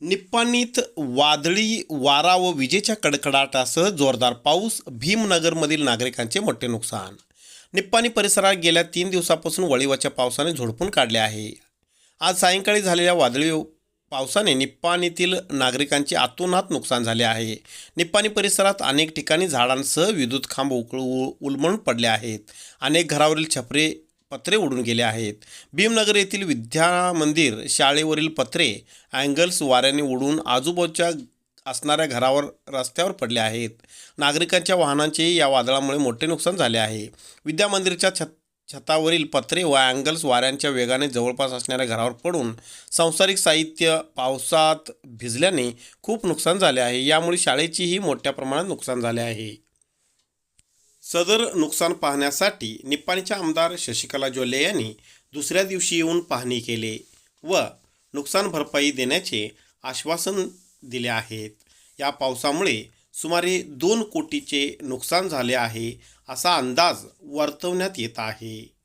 निप्पाणीत वादळी वारा व विजेच्या कडकडाटासह जोरदार पाऊस भीमनगरमधील नागरिकांचे मोठे नुकसान. निप्पाणी परिसरात गेल्या तीन दिवसापासून वळीवाच्या पावसाने झोडपून काढले आहे. आज सायंकाळी झालेल्या वादळी पावसाने निप्पाणीतील नागरिकांचे आतोनात नुकसान झाले आहे. निप्पाणी परिसरात अनेक ठिकाणी झाडांसह विद्युत खांब उकळू उलमळून पडले आहेत. अनेक घरावरील छपरे पत्रे उडून गेले आहेत. भीमनगर येथील विद्या मंदिर शाळेवरील पत्रे अँगल्स वाऱ्याने उडून आजूबाजूच्या असणाऱ्या घरावर रस्त्यावर पडले आहेत. नागरिकांच्या वाहनांचेही या वादळामुळे मोठे नुकसान झाले आहे. विद्या मंदिरच्या छत छतावरील पत्रे व अँगल्स वाऱ्यांच्या वेगाने जवळपास असणाऱ्या घरावर पडून सांसारिक साहित्य पावसात भिजल्याने खूप नुकसान झाले आहे. यामुळे शाळेचीही मोठ्या प्रमाणात नुकसान झाले आहे. सदर नुकसान पाहण्यासाठी निप्पाणीच्या आमदार शशिकला जोल्ले यांनी दुसऱ्या दिवशी येऊन पाहणी केले व नुकसान भरपाई देण्याचे आश्वासन दिले आहेत. या पावसामुळे सुमारे दोन कोटीचे नुकसान झाले आहे असा अंदाज वर्तवण्यात येत आहे.